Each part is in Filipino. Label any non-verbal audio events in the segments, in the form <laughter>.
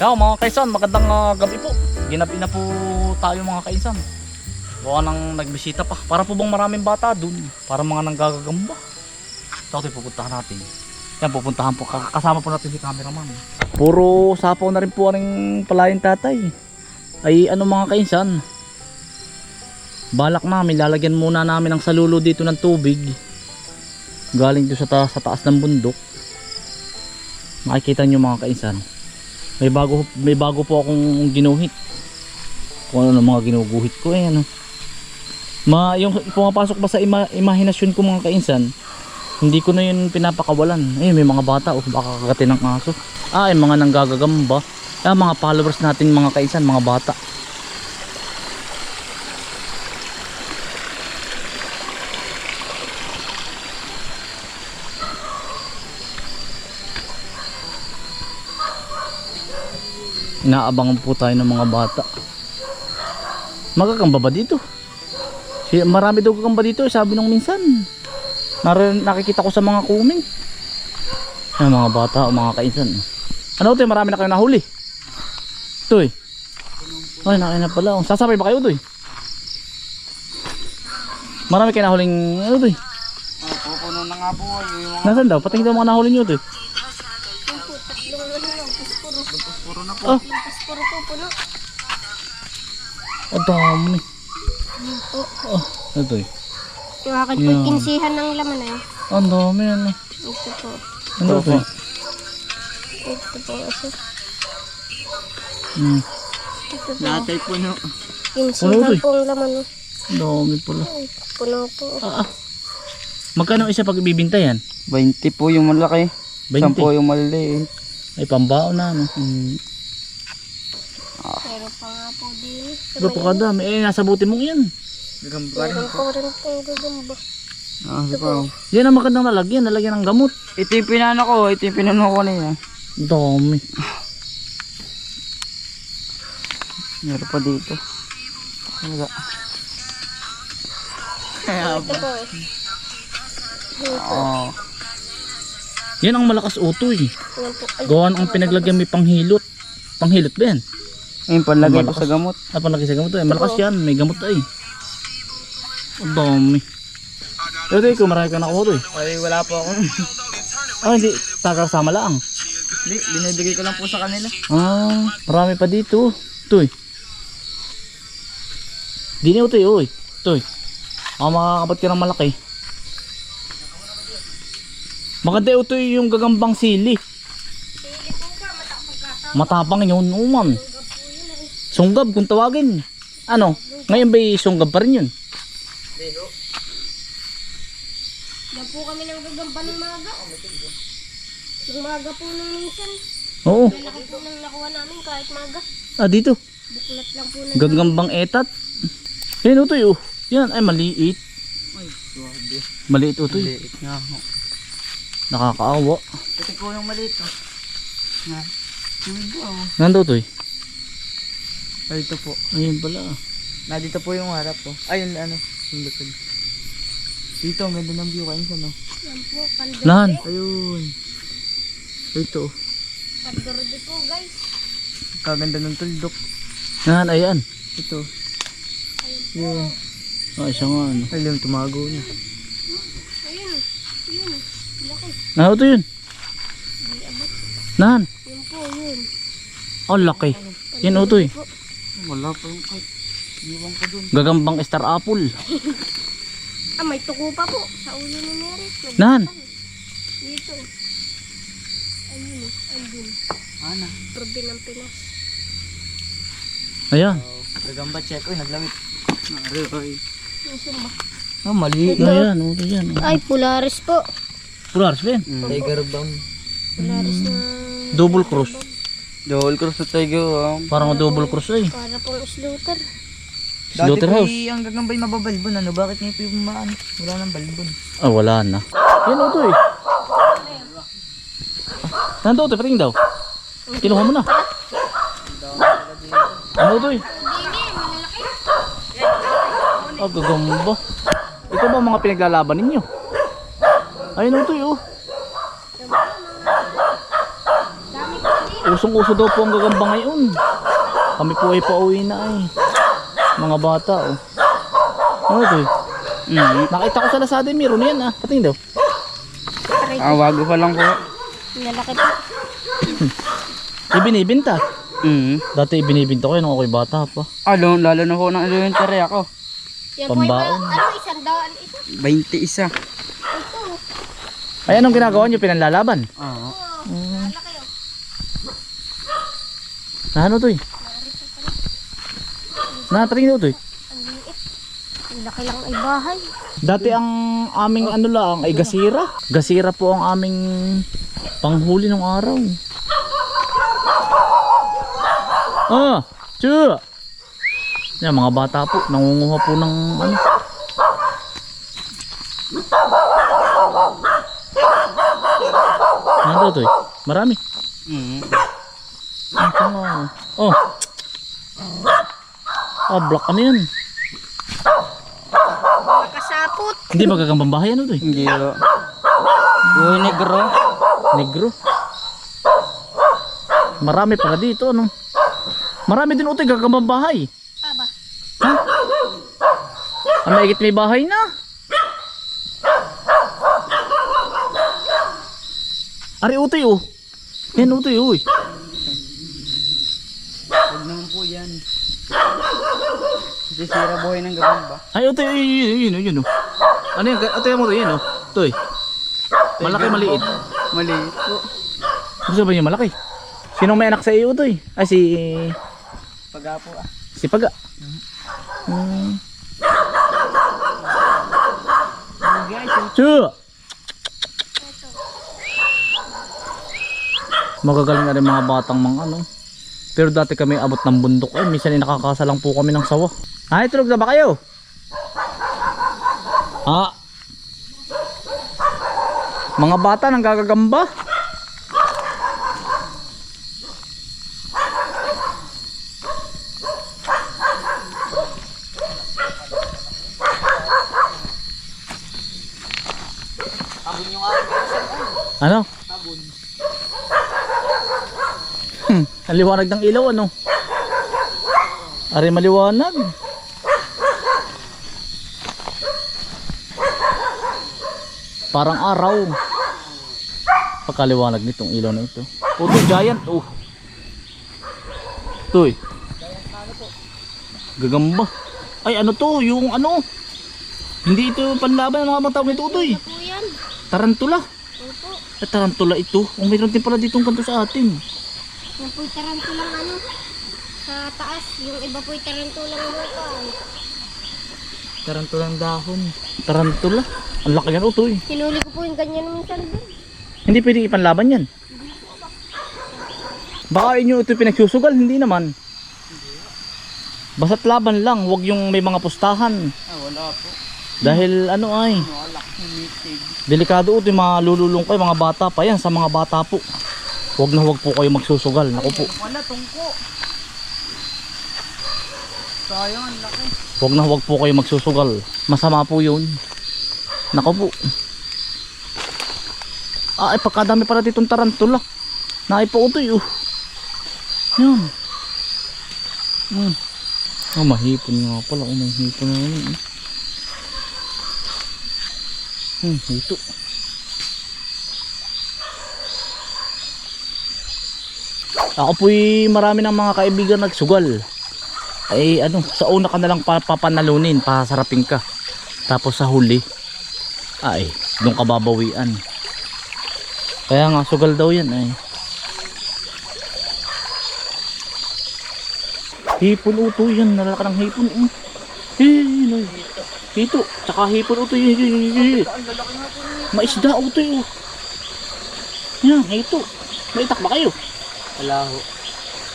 Yo, mga kaisan, magandang ah, gabi po. Ginabi na po tayo mga kaisan. Baka nang nagbisita pa. Para po bang maraming bata dun? Para mga nanggagagamba. So, ito pupuntahan natin. Yan, pupuntahan po. Kasama po natin si cameraman. Puro sapaw na rin po ang palayan tatay. Ay, ano mga kaisan? Balak namin, lalagyan muna namin ang salulo dito ng tubig. Galing doon sa, ta- sa taas ng bundok. Makikita nyo mga kaisan. May bago may bago po akong ginuhit. Kung ano ng mga ginuguhit ko eh ano. Ma yung pumapasok ba sa ima, imahinasyon ko mga kainsan, hindi ko na yun pinapakawalan. Eh may mga bata oh, baka kagatin ng aso. Ah, yung mga nanggagagamba. Ah, mga followers natin mga kainsan, mga bata. Inaabangan po tayo ng mga bata. Magagamba ba dito? Si, marami daw gagamba dito, eh, sabi nung minsan. Narin, nakikita ko sa mga kuming. Ay, mga bata o mga kainsan. Ano ito, marami na kayo nahuli. Ito eh. Ay, nakain na pala. Sasabay ba kayo ito eh? Marami kayo nahuling, ano ito eh? Pupuno na nga po yung mga Nasaan daw? Patingin daw mga nahuli nyo ito eh. Oh, Puro po puno. ang dami. Po. Oh, ito eh. Yung akin po Yeah. kinsihan ng laman yun. Ang dami ano. Ito po. Ano ito eh? Ito po. Ito, Hmm. ito po. Natay puno. Puno to Kinsihan eh. po ang laman. oh. Ang dami pala. Ay, Puno po. Ah, ah. Magkano isa pag ibibinta yan? 20 po yung malaki. 20. 10 yung maliliit. Ay, pambao na, no? Hmm. Pero pa nga po din. Pero po kadami. Eh, nasa buti mong yan. Gagamba rin Meron po. po rin pong gagamba. Ah, sige po. Yan ang magandang lalagyan. Lalagyan ng gamot. Ito yung pinano ko. Ito yung pinano ko na yun. Ang dami. Meron pa dito. Wala. Ito po eh. Oh. Yan ang malakas utoy. Yan po. Ay, ang pinaglagyan may panghilot. Panghilot ba yan? Ayun, panlagay ko sa gamot. Ah, panlagay sa gamot. Eh. Malakas yan. May gamot ay. Ang dami. Pero ikaw, marami ka nakuha to eh. Ay, wala po ako. <laughs> Ah, hindi. Takasama lang. Hindi, binibigay ko lang po sa kanila. Ah, marami pa dito. Ito eh. Di na ito eh, uy. Ito eh. Ako makakabat ka ng malaki. Maganda ito yung gagambang sili. Matapang yun, uman. Sunggab kung tawagin. Ano? Ngayon ba sunggab pa rin yun? Yan po kami ng gagamba ng maga. Ng maga po nung minsan. Oo. Malaki po nang nakuha namin kahit maga. Ah, dito. Buklat lang po na. Gagambang etat. Yan ito oh. Yan, ay maliit. Ay, grabe. Maliit eh. Maliit nga ako. Nakakaawa. Ito ko yung maliit. Oh. Nga. Oh. Nando eh. Ay, ito po. Ayun pala. Na dito po yung harap po. Ayun, ano. Yung likod. Dito, ang ganda ng view kayo sa no. Yan po. Pandor. Lan. Ayun. Ito. Pandorde po guys. Kaganda ng tuldok. Nan, ayan. Ito. Yun. Ah, siya nga ano. Ay, yung tumago na. Ayun. Yun. Laki. Ano ito yun? Nan. Yun po yun. Oh, laki. Yan ito eh. Po. Wala pa yung kahit. Iwan ko dun. Gagambang star apple. <laughs> Ah, may tuko pa po. Sa ulo ni Mary. Nan. Dito. Ayun. Ayun. Ana. Probe ng Pinas. Ayan. Gagamba check. Uy, ay. Yung sumba. Ah, mali. Ayan, ito yan. Ay, Polaris po. Polaris ba yan? Tiger bomb. Polaris na... Double cross. Double cross sa tiger. Oh. Parang double cross eh. Para pong slaughter. Dati Slaughterhouse. po yung gagambay mababalbon. Ano? Bakit ngayon po yung maano? Wala nang balbon. Ah, wala na. Yan ito eh. Ah, Nando ito, patingin daw. Kinuha mo na. Ano ito eh? Ah, gagamba. Ito ba ang mga pinaglalaban ninyo? Ayun ito eh oh. Usong-uso daw po ang gagamba ngayon. Kami po ay pauwi na ay. Mga bata oh. Ano to? Mm. Nakita ko sa Lazada meron yan ah. Patingin daw. Ah, wago pa lang po. Nalaki po. <laughs> Ibinibinta. Mm. Dati ibinibinta ko yan nung ako'y bata pa. Alo, lalo na po ng elementary ako. Yan Pambaon. ano, isang daan isa. 21. Ito. Ay anong ginagawa niyo? Pinanlalaban? Oo. Malaki oh. Na ano to eh? Na, patingin daw to eh. Ang liit. Ang laki lang ay bahay. Dati ang aming ano lang ay gasira. Gasira po ang aming panghuli ng araw. Ah, chu. Yan mga bata po nangunguha po ng ano. Ano to? Marami. Mm. Ito nga. Oh. Ah, block ano yan? Nakasapot. Hindi magagambang bahay ano to eh? Hindi po. Buhay negro. Negro. Marami para dito, ano? Marami din utoy gagambang bahay. Aba. Ha? Ang maigit may bahay na. Ari utoy oh. Yan utoy oh. eh. Huwag naman po yan. Kasi sira buhay ng gabang ba? Ay utoy, yun, yun, yun, yun, yun, oh. Ano yan? Utoy mo to, yan oh. Utoy. Malaki, maliit. Maliit po. Gusto ba niya malaki? Sino may anak sa iyo utoy? Ay si... Pag po ah. Si Paga. Hmm. Chu! Magagaling na rin mga batang mga ano. Pero dati kami abot ng bundok. Ay, minsan ay nakakasa lang po kami ng sawa. Ay, tulog na ba kayo? Ah. Mga bata nang gagagamba. Ano? Hmm, ang liwanag ng ilaw ano? Ari maliwanag. Parang araw. Pagkaliwanag nitong ilaw na ito. Oh, to giant. Oh. Toy. Gagamba. Ay, ano to? Yung ano? Hindi ito panlaban ng mga matawag nito, Toy. Yan. Tarantula. Opo. At tarantula ito. Oh, mayroon din pala ditong kanto sa atin. Yung po'y tarantulang ano. Sa taas. Yung iba po'y tarantulang lupay. Tarantulang dahon. Tarantula. Ang laki yan, utoy. Sinuli ko po yung ganyan minsan doon. Hindi pwedeng ipanlaban yan. Baka inyo ito pinagsusugal, hindi naman. Basta't laban lang, wag yung may mga pustahan. Ah, wala po. Dahil ano ay, Wala kong meeting. delikado ito yung mga lululong kayo, mga bata pa yan, sa mga bata po. Wag na wag po kayo magsusugal, naku po. Wala, tungko. Sayang, ang laki. Wag na wag po kayo magsusugal. Masama po yun. Naku po. Ay pagkadami pala ditong tarantula. Naipautoy oh. Yan. Hmm. Ah, mahipon nga pala. Oh, may hipon na yun. eh. Hmm, ito. Ako po'y marami ng mga kaibigan nagsugal ay ano, sa una ka na lang pa- papanalunin, pasarapin ka. Tapos sa huli, ay, doon ka babawian. Kaya nga, sugal daw yan ay. Hipon uto yan, nalaka ng hipon. Um. Hino. Hito, tsaka hipon uto yan. Maisda uto yun. Yan, hito. Maitak ba kayo? Wala ho.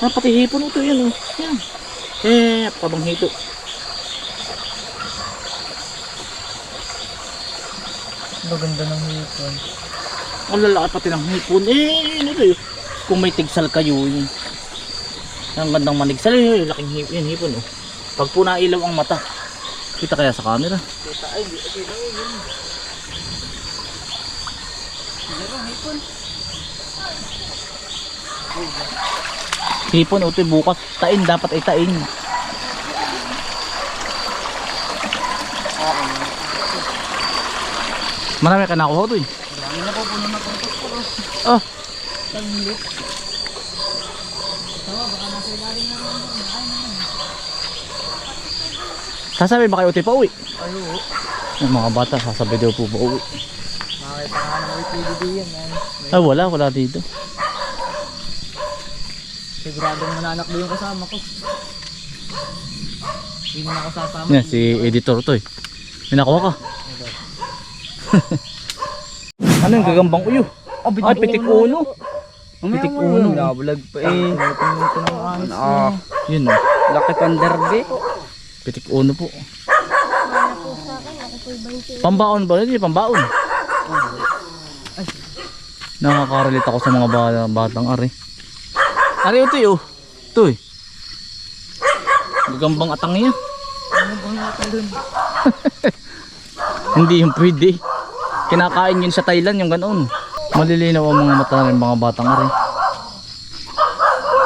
Ah, pati hipon uto yan oh. Yan. Eh, pabang hito. Maganda ng hipon. Ang lalaki pati ng hipon. Eh, ano ito Kung may tigsal kayo, yun. Ang gandang manigsal, eh, laking hipon, yan, hipon oh. Pag po nailaw ang mata, kita kaya sa camera. Kita, ay, hindi, sino yun? Sino hipon? Hipon, utoy, bukas. Tain, dapat ay Marami ka nakuha, utoy. Marami na po po naman po. Oh, Taglit. sasabi ba kayo utoy pa uwi? Ay, oo. Yung mga bata, sasabi daw po pa uwi. Makita nga ng WPDD yan. Ay, Ay, wala, wala dito. siguradong mananakbo yung kasama ko. Hindi na ako sasama. Yan, si editor to eh. May nakuha ka. <laughs> ano yung gagambang uyo? Oh, Ay, pitik uno. Pitik uno. Nabulag pa eh. Ahas. Ah, Yun oh. laki panderbe. Pitik uno po. Pambaon ba? Hindi, pambaon. Nakaka-relate ako sa mga ba- batang ari. Ari ito oh. Ito eh. Gagambang atang niya. Ano bang natalon? Hindi yung pwede. Kinakain yun sa Thailand yung ganoon. Malilinaw ang mga mata ng mga batang ari.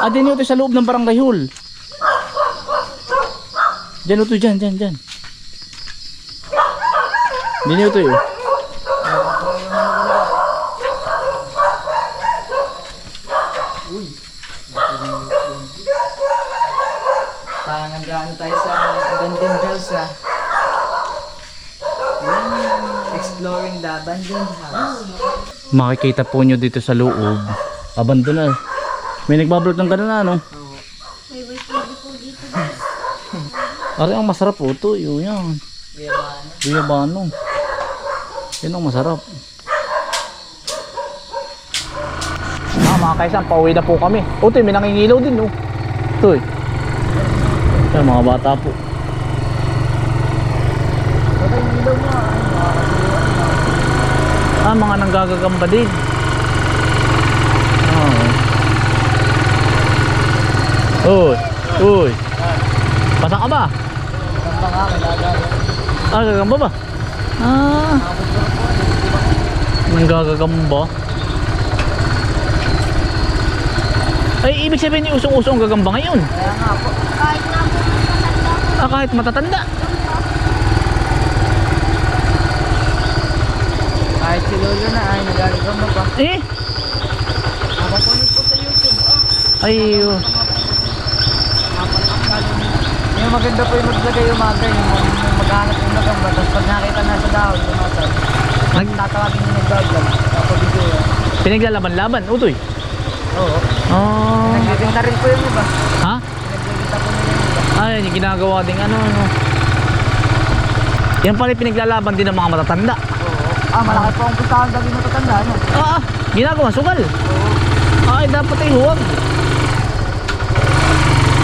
Ah, din sa loob ng barangay hall. Diyan ito, dyan, dyan, dyan. Din ito yun. Parang nandaan tayo sa abandoned house ah. Hmm, Exploring the abandoned house. Makikita po nyo dito sa loob. Abando na. May nagbablog ng ganun na, no? May wifi po dito. Ari, ang masarap po ito. Yun yan. Guyabano. Guyabano. Yan ang masarap. Ah, mga kaisan, pauwi na po kami. O, ito, may nangingilaw din, no? Ito, eh. Yan, mga bata po. Okay, yung ilaw mo ah. Ah, mga nanggagagamba din. Ah. Uy, uy. Pasang ka ba? Ah, gagamba ba? Ah, nanggagagamba. Ay, ibig sabihin yung usong-usong gagamba ngayon. Kaya nga po. Kahit na po masasanda po. Ah, kahit matatanda. Kahit si Lolo na ay nagagamba pa. Eh, Nakapunod po sa YouTube ah. ay, uh, Yung maganda po yung maglagay umaga, yung, yung maghanap yung magamba, tapos pag nakita na sa dahon, tumatag. Nag- Tatawagin yung nagbablog, kapabidyo yan. pinaglalaban-laban, utoy. Oo. Ah, Nagbibinta rin po yung iba. ha? Nagbibinta po yung iba. Ay, yung ginagawa ding ano, ano. Yan pala yung pinaglalaban din ng mga matatanda. Ah, malaki po ang pustahan dagi matatanda, ano? Ah, ah, ginagawa, sugal. Oo. Ay, dapat ay huwag.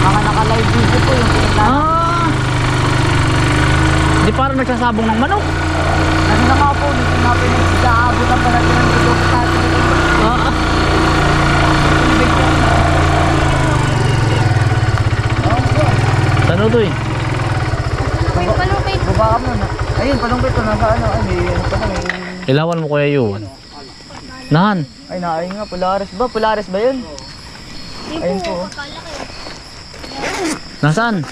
Mga naka-live video po yung pinaglalaro. Ah. Di parang nagsasabong ng manok. Ano na nga po, nito na po yung nag-aabot ang pala ng produto sa atin. Ah, ah. Ano to eh? May palupit. Baba ka muna. Ayun, palungkit ko nasa ano, ay, may ano pa eh. Ilawan mo kuya yun. Nahan. Ay, naayun nga, Polaris ba? Polaris ba yun? Ayun po. Nasaan?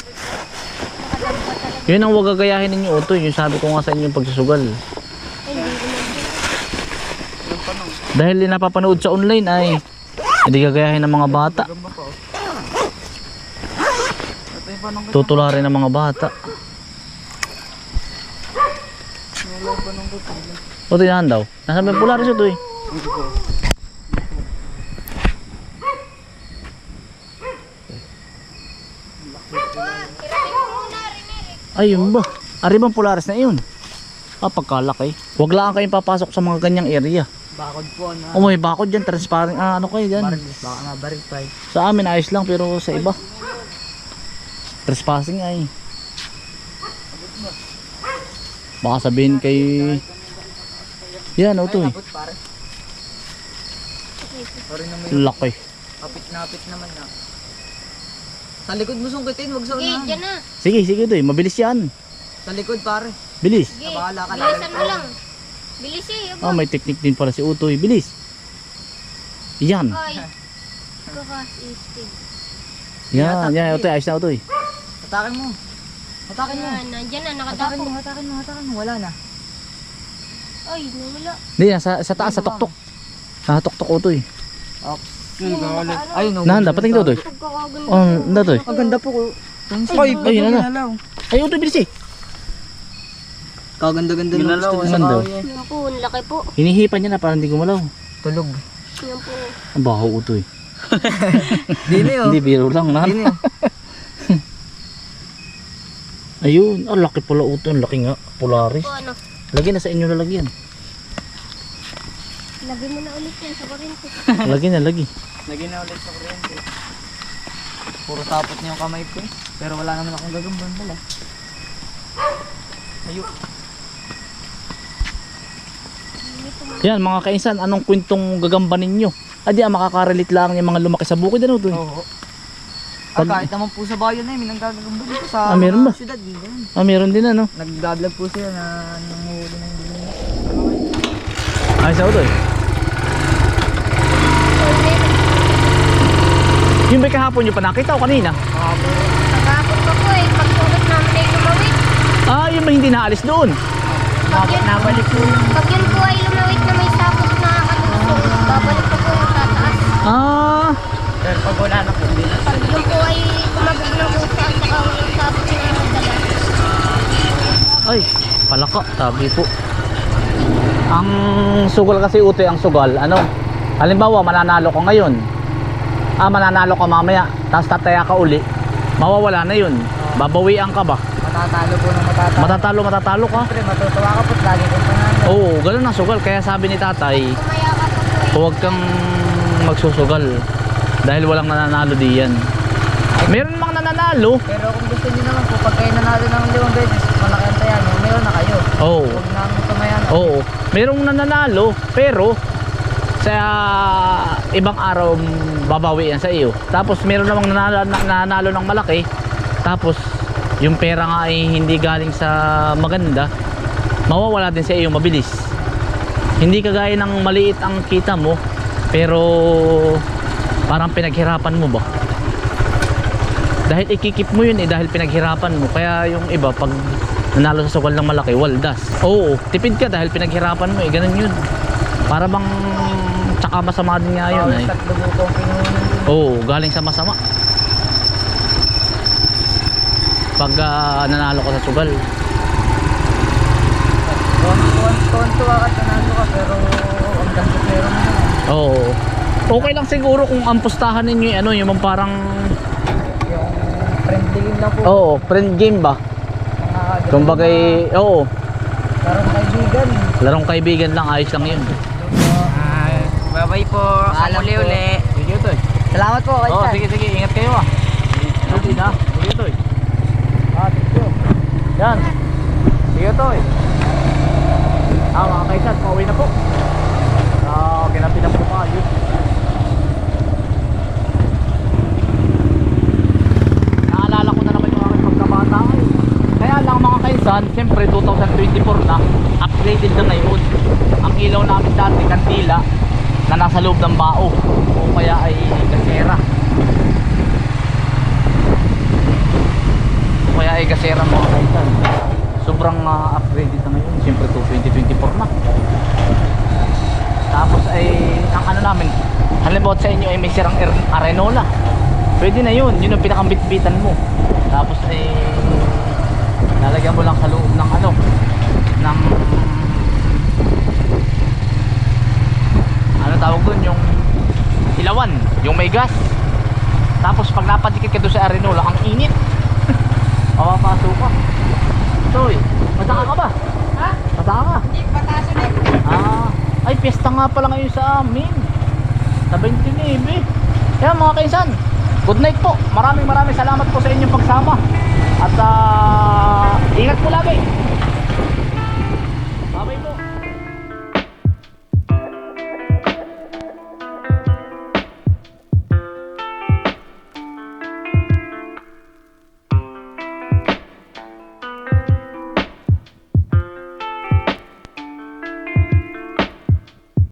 Yun ang wag gagayahin ninyo utoy. Yung sabi ko nga sa inyo yung pagsusugal. Dahil yung napapanood sa online ay hindi gagayahin ng mga bata. Oh. Tutularin ng mga bata. Utoy nahan daw. Nasaan ba yung pularis utoy? Irating mo muna, Rineric. Ayun ba? Ari bang pularis na yun? Ah, pagkalaki. Huwag lang kayong papasok sa mga ganyang area. Bakod po, ano? Oh, may bakod dyan. Transparent. Ah, ano kayo dyan? Baril, baka nga baril pa eh. Sa amin ayos lang pero sa iba. Trespassing ay. Baka sabihin kay... Yan, ito eh. Abot pare. Sorry na may Laki. kapit-napit naman na. Sa likod mo sungkitin, wag sa Sige, unahan. dyan na. Sige, sige ito eh. Mabilis yan. Sa likod pare. Bilis. Sige, Bahala ka, bilisan mo lang. Bilis eh, Ah, may technique din pala si Utoy. Bilis. Yan. Ay, Pagkaka-istig. Yan, yan, ito, ayos na eh. Hatakin mo. Hatakin mo. Ayan, nandyan na, Hatakin nakadapo. mo, hatakin mo, hatakin mo. Wala na. Ay, nawala. Hindi, sa, sa taas, sa tuktok. Sa tuktok ko ito eh. Yung nakaano. Ay, no. Nahan, dapat tingin ito eh. Pagkakaganda. Oh, na to eh. Ang ganda po ko. Ay, ay, yun na. Ay, ito, bilis eh. Kaganda-ganda ng gusto ang sa ganda. kahoy eh. Yan po, ang laki po. Hinihipan niya na parang hindi gumalaw. Tulog. Yan po. Ang baho ito eh. <laughs> Di na yun. Hindi, biro lang na. Di na yun. <laughs> Ayun, ang laki pala ito. Ang laki nga. Polaris. Po, ano. Lagyan na sa inyo lalagyan. Lagay mo na ulit yan sa kuryente. <laughs> Lagyan na, lagi. Lagyan na ulit sa kuryente. Puro tapot niya yung kamay ko eh. Pero wala naman akong gagamban pala. Ayun. Yan, mga kainsan, anong kwentong gagamba ninyo? Adi, ah, makakarelate lang yung mga lumaki sa bukid. Ano eh? Oo. Ah, Pag- kahit naman po sa bayan na yun, may nanggagagamba dito sa Ah, meron ba? syudad. Ganun. Ah, meron din ano. Nag-vlog po sila na nanguhuli ng bilhin. Ayos ako to eh. Yung ba kahapon nyo pa nakita o kanina? Nagkakapon pa po eh. Pagsulat namin ay lumawit. Ah, yung ba hindi naalis doon? Pag yun, Nabalik po yung pag yun po ay lumawit na may sapot na katulusong, babalik pa po yung tataas. Ah, Pero pag wala na po, hindi na. Pag yun po ay kumabog ng kusa at saka walang sapot na nadala. ay, palaka, tabi po. Ang sugal kasi ute, ang sugal, ano? Halimbawa, mananalo ka ngayon. Ah, mananalo ka mamaya, tapos tataya ka uli. Mawawala na yun. Babawian ka ba? Matatalo po na matatalo. Matatalo, matatalo ka. Siyempre, matutuwa ka po. Lagi kong panalo. Oo, ganun ang sugal. Kaya sabi ni tatay, ka po huwag kang magsusugal. Dahil walang nananalo diyan. Meron mang nananalo. Pero kung gusto niyo naman po, pag kayo nanalo ng limang beses, malaki ang niyo, meron na kayo. Oo. Huwag na ang tumayan. Oo. Merong nananalo, pero sa ibang araw babawi yan sa iyo. Tapos meron namang nanalo, na- nananalo ng malaki. Tapos yung pera nga ay hindi galing sa maganda, mawawala din sa iyo mabilis. Hindi kagaya ng maliit ang kita mo, pero parang pinaghirapan mo ba? Dahil ikikip mo yun eh, dahil pinaghirapan mo. Kaya yung iba, pag nanalo sa sugal ng malaki, waldas. Oo, tipid ka dahil pinaghirapan mo eh, ganun yun. Para bang tsaka masama din nga yun eh. Oo, galing sa masama. Pag ah, nanalo ka sa sugal. Tuwan-tuwa ka, nanalo ka, pero ang ganda pero. Oo. Okay lang siguro kung ang pustahan ninyo ano, yung parang game lang po. Oo, friend game ba? Mga Kumbaga, oo, Parang kaibigan. larong kaibigan lang, ayos lang yun. Bye-bye po. Alam uli po. uli. Sige to eh. Salamat po. Oo, sige sige, ingat kayo ah. Sige na, sige to eh. Ah, thank you. Yan. Sige to eh. Ah, mga kaisan, pauwi na po. Ah, ginapi na po maayos. Naalala ko na naman yung aking pagkabata eh. Kaya mga kaisan, siyempre 2024 na, upgraded na ngayon. Ang ilaw namin dati, kandila, na nasa loob ng bao. O kaya ay gasera. O kaya ay gasera mga kaisan. Sobrang ah, upgraded na ngayon. Siyempre to 2024 na. Tapos ay ang ano namin, halimbawa sa inyo ay may sirang arenola. Pwede na yun, yun ang pinakambitbitan mo. Tapos ay lalagyan mo lang sa loob ng ano, ng ano tawag dun, yung ilawan, yung may gas. Tapos pag napadikit ka doon sa arenola, ang init. <laughs> Mapapasok ka. Toy, mataka ka ba? Ha? Mataka ka? Hindi, pataso na. Ah, ay piyesta nga pala ngayon sa amin. Sa 29. Kaya mga kaisan, good night po. Maraming maraming salamat po sa inyong pagsama. At ah, ingat po lagi.